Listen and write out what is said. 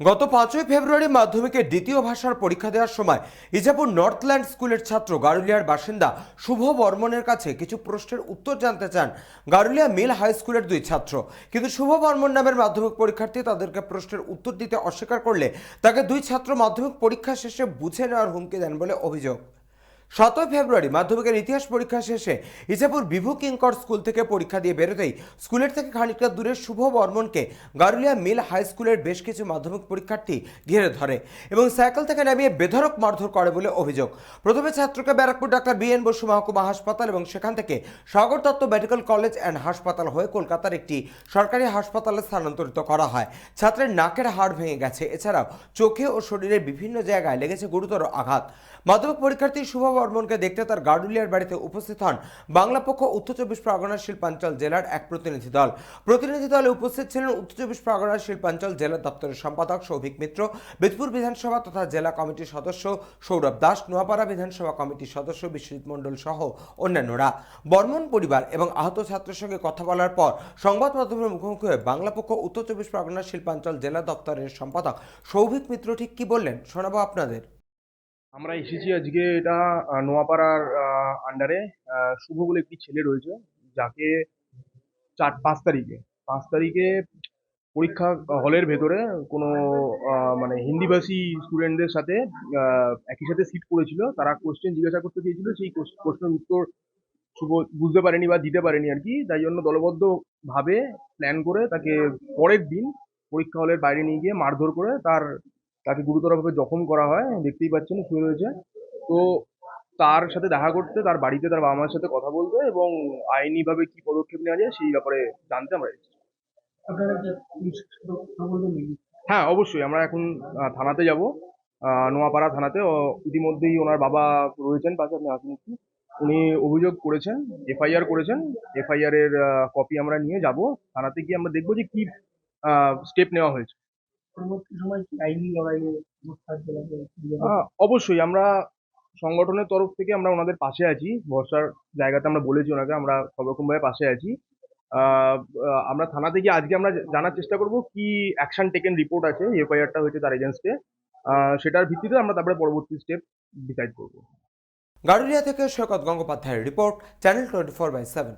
গত পাঁচই ফেব্রুয়ারি মাধ্যমিকের দ্বিতীয় ভাষার পরীক্ষা দেওয়ার সময় ইজাপুর নর্থল্যান্ড স্কুলের ছাত্র গারুলিয়ার বাসিন্দা শুভ বর্মনের কাছে কিছু প্রশ্নের উত্তর জানতে চান গারুলিয়া মিল হাই স্কুলের দুই ছাত্র। কিন্তু শুভ বর্মন নামের মাধ্যমিক পরীক্ষার্থী তাদেরকে প্রশ্নের উত্তর দিতে অস্বীকার করলে তাকে দুই ছাত্র মাধ্যমিক পরীক্ষা শেষে বুঝে নেওয়ার হুমকি দেন বলে অভিযোগ। সতেরো ফেব্রুয়ারি মাধ্যমিকের ইতিহাস পরীক্ষা শেষে ইজাপুর বিভু কিঙ্কর স্কুল থেকে পরীক্ষা দিয়ে বেরোতেই স্কুলের থেকে খানিকটা দূরে শুভ বর্মনকে গারুলিয়া মিল হাই স্কুলের বেশ কিছু মাধ্যমিক পরীক্ষার্থী ঘিরে ধরে এবং সাইকেল থেকে নামিয়ে বেধরক মারধর করে বলে অভিযোগ। প্রথমে ছাত্রকে Barrackpore doctor B N Basu মহকুমা হাসপাতাল এবং সেখান থেকে Sagar Dutta medical college and হাসপাতাল হয়ে কলকাতার একটি সরকারি হাসপাতালে স্থানান্তরিত করা হয়। ছাত্রের নাকের হাড় ভেঙে গেছে। এছাড়াও চোখে ও শরীরের বিভিন্ন জায়গায় লেগেছে গুরুতর আঘাত। মাধ্যমিক পরীক্ষার্থী শুভ বর্মনকে দেখতে তার গার্ডুলিয়ার বাড়িতে উপস্থিত হন বাংলা পক্ষ উত্তর চব্বিশ পরগনার শিল্পাঞ্চল জেলার এক প্রতিনিধি দল। প্রতিনিধি দলে উপস্থিত ছিলেন উত্তর চব্বিশ পরগনার শিল্পাঞ্চল জেলা দপ্তরের সম্পাদক সৌভিক মিত্র, বেদপুর বিধানসভা তথা জেলা কমিটির সদস্য সৌরভ দাস, নোয়াপাড়া বিধানসভা কমিটির সদস্য বিশ্বজিৎ মণ্ডল সহ অন্যান্যরা। বর্মন পরিবার এবং আহত ছাত্রের সঙ্গে কথা বলার পর সংবাদ মাধ্যমের মুখোমুখি হয়ে বাংলা পক্ষ উত্তর চব্বিশ পরগনার শিল্পাঞ্চল জেলা দপ্তরের সম্পাদক সৌভিক মিত্র ঠিক কি বললেন শোনাবো আপনাদের। আমরা এসেছি আজকে এটা নোয়াপাড়ার আন্ডারে শুভ বলে একটি ছেলে রয়েছে, যাকে চার, পাঁচ তারিখে পাঁচ তারিখে পরীক্ষা হলের ভেতরে কোনো মানে হিন্দিভাষী স্টুডেন্টদের সাথে একই সাথে সিট করেছিল। তারা কোশ্চেন জিজ্ঞাসা করতে চেয়েছিল, সেই কোশ্চেনের উত্তর শুভ, বুঝতে পারেনি বা দিতে পারেনি আর কি। তাই জন্য দলবদ্ধ ভাবে প্ল্যান করে তাকে পরের দিন পরীক্ষা হলের বাইরে নিয়ে গিয়ে মারধর করে তার তাকে গুরুতরভাবে জখম করা হয় দেখতেই পাচ্ছেন শুয়ে রয়েছে। তো তার সাথে দেখা করতে তার বাড়িতে তার বাবা মার সাথে কথা বলতে এবং আইনিভাবে কি পদক্ষেপ নেওয়া যায় সেই ব্যাপারে জানতে আমরা? হ্যাঁ অবশ্যই। আমরা এখন থানাতে যাব। নোয়াপাড়া থানাতে। ইতিমধ্যেই ওনার বাবা রয়েছেন পাশে আপনি আসুন একটু। উনি অভিযোগ করেছেন এফআইআর করেছেন। এফআইআর এর কপি আমরা নিয়ে যাব। থানাতে গিয়ে আমরা দেখব যে কি স্টেপ নেওয়া হয়েছে। পরবর্তী সময় কি আইনি লড়াইয়ে অবশ্যই আমরা সংগঠনের তরফ থেকে আমরা ওনাদের পাশে আছি। ভরসার জায়গাতে আমরা বলেছি ওনাকে আমরা সব রকম ভাবে পাশে আছি আমরা থানাতে গিয়ে আজকে আমরা জানার চেষ্টা করব কি অ্যাকশন টেকেন রিপোর্ট আছে এফআইআরটা হয়েছে তার এগেনস্টে সেটার ভিত্তিতে আমরা তারপরে পরবর্তী স্টেপ ডিসাইড করব। গারুলিয়া থেকে সৈকত গঙ্গোপাধ্যায়ের report channel twenty four by seven